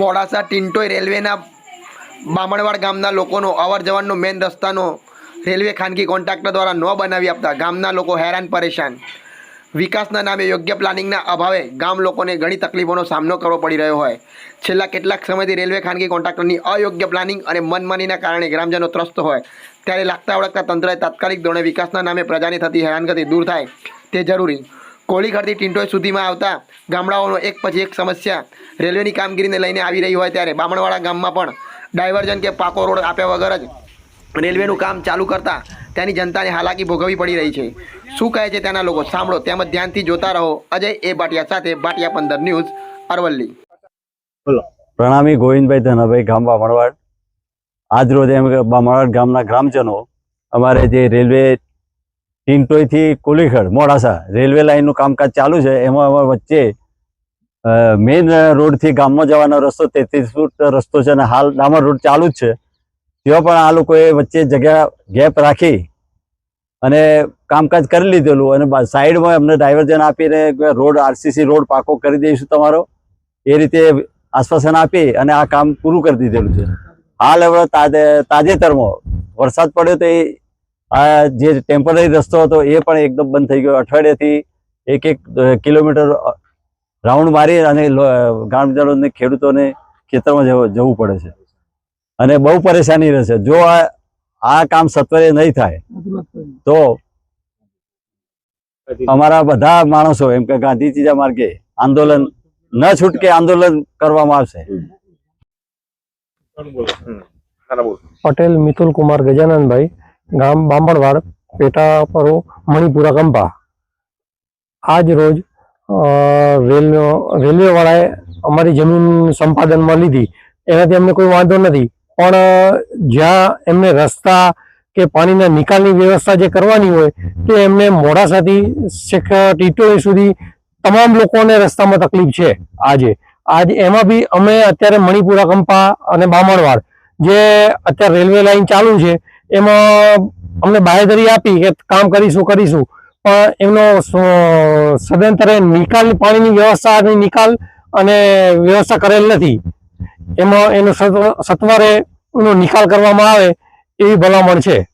મોડાસા ટિન્ટોય રેલવેના બામણવાડ ગામના લોકોનો અવર જવરનો મેન રસ્તાનો રેલવે ખાનગી કોન્ટ્રાક્ટર દ્વારા ન બનાવી આપતા ગામના લોકો હેરાન પરેશાન. વિકાસના નામે યોગ્ય પ્લાનિંગના અભાવે ગામ લોકોને ઘણી તકલીફોનો સામનો કરવો પડી રહ્યો હોય. છેલ્લા કેટલાક સમયથી રેલવે ખાનગી કોન્ટ્રાક્ટરની અયોગ્ય પ્લાનિંગ અને મનમાનીના કારણે ગ્રામજનો ત્રસ્ત હોય. ત્યારે લાગતા વળગતા તંત્રએ તાત્કાલિક ધોરણે વિકાસના નામે પ્રજાની થતી હેરાનગતિ દૂર થાય તે જરૂરી. કોળીખરથી ટિન્ટોય સુધીમાં આવતા ગામડાઓનો એક પછી એક સમસ્યા. રેલવેની કામગીરીને લઈને આવી રહી હોય ત્યારે બામણવાડા ગામમાં પણ ડાયવર્ઝન કે પાકો રોડ આપ્યા વગર જ રેલવેનું કામ ચાલુ કરતા ત્યાંની જનતાને હાલાકી ભોગવવી પડી રહી છે. શું કહે છે ત્યાંના લોકો? સાંભળો તેમજ ધ્યાનથી જોતા રહો. અજય એ બાટિયા સાથે ભાટિયા પંદર ન્યૂઝ અરવલ્લી. પ્રણામી ગોવિંદભાઈ ધનાભાઈ ગામ બામણવાડ. આજ રોજ એમ બામણવાડ ગામના ગ્રામજનો અમારે જે રેલવે ટીમટોયથી કોલીખડ, મોડાસા, રેલવે લાઇનનું કામકાજ ચાલુ છે. એમાં અમારે વચ્ચે મેઇન રોડથી ગામમાં જવાનો રસ્તો, તેત્રીસ ફૂટ રસ્તો છે અને હાલ ડામર રોડ ચાલુ જ છે. ત્યાં પણ આ લોકોએ વચ્ચે જગ્યા ગેપ રાખી અને કામકાજ કરી લીધેલું અને સાઈડમાં એમને ડાયવર્ઝન આપીને રોડ, આરસીસી રોડ પાકો કરી દઈશું તમારો. એ રીતે આશ્વાસન આપી અને આ કામ પૂરું કરી દીધેલું છે. હાલ હવે તાજેતરમાં વરસાદ પડ્યો તો આ જે ટેમ્પરરી રસ્તો હતો એ પણ એકદમ બંધ થઈ ગયો. અઠવાડિયાથી એક એક કિલોમીટર રાઉન્ડ મારી અને ગ્રામજનોને ખેડૂતોને ખેતરમાં જવું જવું પડે છે. અને બહુ પરેશાની રહેશે. જો આ આ કામ સત્વરે નહીં થાય તો અમારા બધા માણસો એમ કે ગાંધીજીના માર્ગે આંદોલન ન છૂટકે આંદોલન કરવામાં આવશે. પટેલ મિતુલ કુમાર ગજાનંદભાઈ. ગામ બામણવાડ પેટા પરો મણિપુરા કંપા આજ રોજ અ, રેલનો રેલવે વાળાએ અમારી જમીન સંપાદનમાં લીધી. એનાથી અમને કોઈ વાંધો નથી. પણ જ્યાં એમને રસ્તા કે પાણીના નિકાલની વ્યવસ્થા જે કરવાની હોય તે એમને મોડાસાથી ટીટોળી સુધી તમામ લોકોને રસ્તામાં તકલીફ છે આજે. આજ એમાં બી અમે અત્યારે મણિપુરા કંપા અને બામણવાડ જે અત્યારે રેલવે લાઈન ચાલુ છે એમાં અમને બાહેધરી આપી કે કામ કરીશું કરીશું. પણ એમનો સદંતરે નિકાલ, પાણીની વ્યવસ્થાની નિકાલ અને વ્યવસ્થા કરેલ નથી. એમાં એનો સત્વ- સત્વરે એનો નિકાલ કરવામાં આવે એવી ભલામણ છે.